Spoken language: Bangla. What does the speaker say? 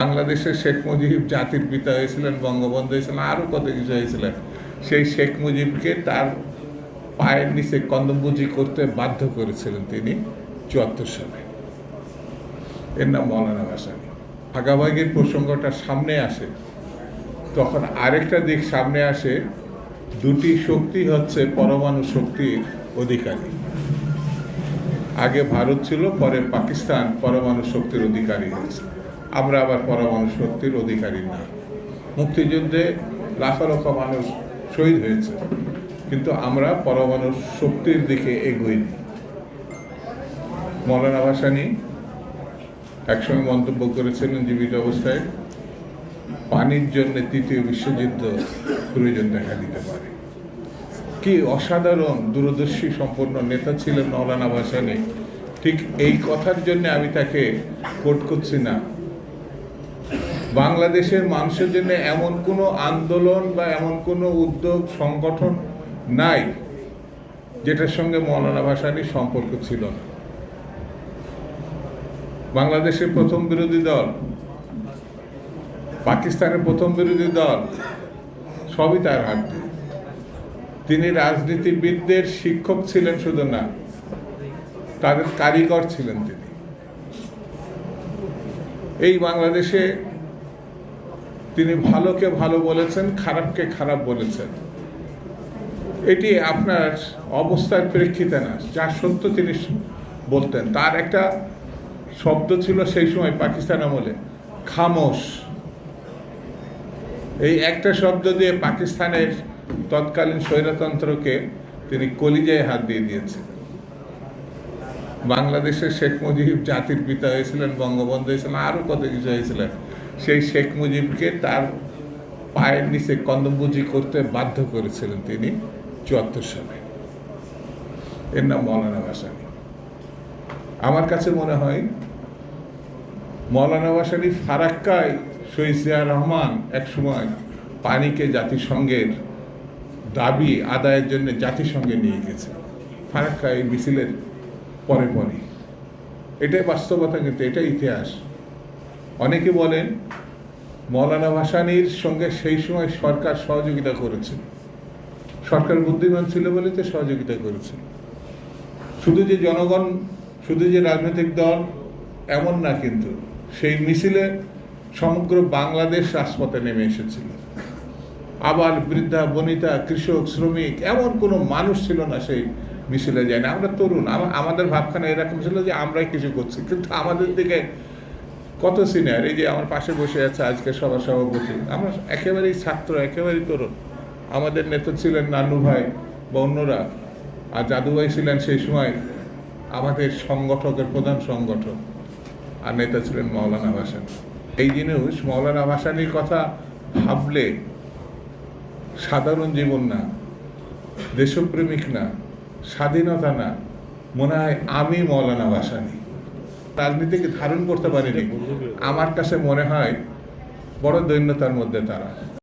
বাংলাদেশের শেখ মুজিব জাতির পিতা হয়েছিলেন, বঙ্গবন্ধু হয়েছিলেন আরও কত কিছু হয়েছিলেন। সেই শেখ মুজিবকে তার পায়ের নিচে কন্দমবুজি করতে বাধ্য করেছিলেন তিনি চুয়াত্তর সালে। এর নাম মৌলানা ভাসানী। ভাগাভাগির প্রসঙ্গটা সামনে আসে। তখন আরেকটা দিক সামনে আসে, দুটি শক্তি হচ্ছে পরমাণু শক্তির অধিকারী। আগে ভারত ছিল, পরে পাকিস্তান পরমাণু শক্তির অধিকারী হয়েছে। আমরা আবার পরমাণু শক্তির অধিকারী না। মুক্তিযুদ্ধে লাখ লক্ষ মানুষ শহীদ হয়েছে, কিন্তু আমরা পরমাণু শক্তির দিকে এগোইনি। মৌলানা ভাসানী একসময় মন্তব্য করেছিলেন জীবিত অবস্থায়, পানির জন্য তৃতীয় বিশ্বযুদ্ধ প্রয়োজন দেখা দিতে পারে। কি অসাধারণ দূরদর্শী সম্পন্ন নেতা ছিলেন মৌলানা ভাসানী। ঠিক এই কথার জন্য আমি তাকে কোট করছি না। বাংলাদেশের মানুষের জন্য এমন কোনো আন্দোলন বা এমন কোনো উদ্যোগ, সংগঠন নাই, যেটার সঙ্গে মৌলানা ভাসানীর সম্পর্ক ছিল না। বাংলাদেশের প্রথম বিরোধী দল, পাকিস্তানের প্রথম বিরোধী দল, সবই তার হাত তিনি রাজনীতিবিদদের শিক্ষক ছিলেন শুধু না, তাদের কারিগর ছিলেন তিনি। এই বাংলাদেশে তিনি ভালোকে ভালো বলেছেন, খারাপকে খারাপ বলেছেন। এটি আপনার অবস্থার প্রেক্ষিতে না, যা সত্য তিনি বলতেন। তার একটা শব্দ ছিল সেই সময় পাকিস্তান আমলে, খামোশ। এই একটা শব্দ দিয়ে পাকিস্তানের তৎকালীন স্বৈরতন্ত্রকে তিনি কলিজায় হাত দিয়ে দিয়েছেন। বাংলাদেশের শেখ মুজিব জাতির পিতা হয়েছিলেন, বঙ্গবন্ধু হয়েছিলেন আরও কত কিছু হয়েছিলেন। সেই শেখ মুজিবকে তার পায়ের নিচে কন্দমবুজি করতে বাধ্য করেছিলেন তিনি চুয়াত্তর সালে। এর নাম মৌলানা ভাসানী। আমার কাছে মনে হয়, মৌলানা ভাসানী ফারাক্কায় শহীদ জিয়া রহমান একসময় পানিকে জাতিসংঘের দাবি আদায়ের জন্য জাতিসংঘে নিয়ে গেছে। ফারাক্কা এই মিছিলের পরে পরে। এটাই বাস্তবতা কিন্তু, এটাই ইতিহাস। অনেকে বলেন, মৌলানা ভাসানীর সঙ্গে সেই সময় সরকার সহযোগিতা করেছে। সরকার বুদ্ধিমান ছিল বলে তো সহযোগিতা করেছে। শুধু যে জনগণ, শুধু যে রাজনৈতিক দল, এমন না কিন্তু, সেই মিছিলে সমগ্র বাংলাদেশ রাজপথে নেমে এসেছিল। আবার বৃদ্ধা, বনিতা, কৃষক, শ্রমিক, এমন কোনো মানুষ ছিল না সেই মিছিলে যায় না। আমরা তরুণ, আমা- আমাদের ভাবখানা এরকম ছিল যে আমরাই কিছু করছি। কিন্তু আমাদের দিকে কত সিনিয়র এই যে আমার পাশে বসে আছে আজকে সভা সভাপতি, আমরা একেবারেই ছাত্র, একেবারেই তরুণ। আমাদের নেতা ছিলেন নানু ভাই বা অন্যরা, আর দাদু ভাই ছিলেন সেই সময় আমাদের সংগঠকের প্রধান সংগঠক, আর নেতা ছিলেন মৌলানা ভাসানী। এই জিনিস মৌলানা ভাসানীর কথা ভাবলে সাধারণ জীবন না, দেশপ্রেমিক না স্বাধীনতা না। মনে হয় আমি মৌলানা ভাসানি। রাজনীতিকে ধারণ করতে পারিনি। আমার কাছে মনে হয় বড় দৈন্যতার মধ্যে তারা।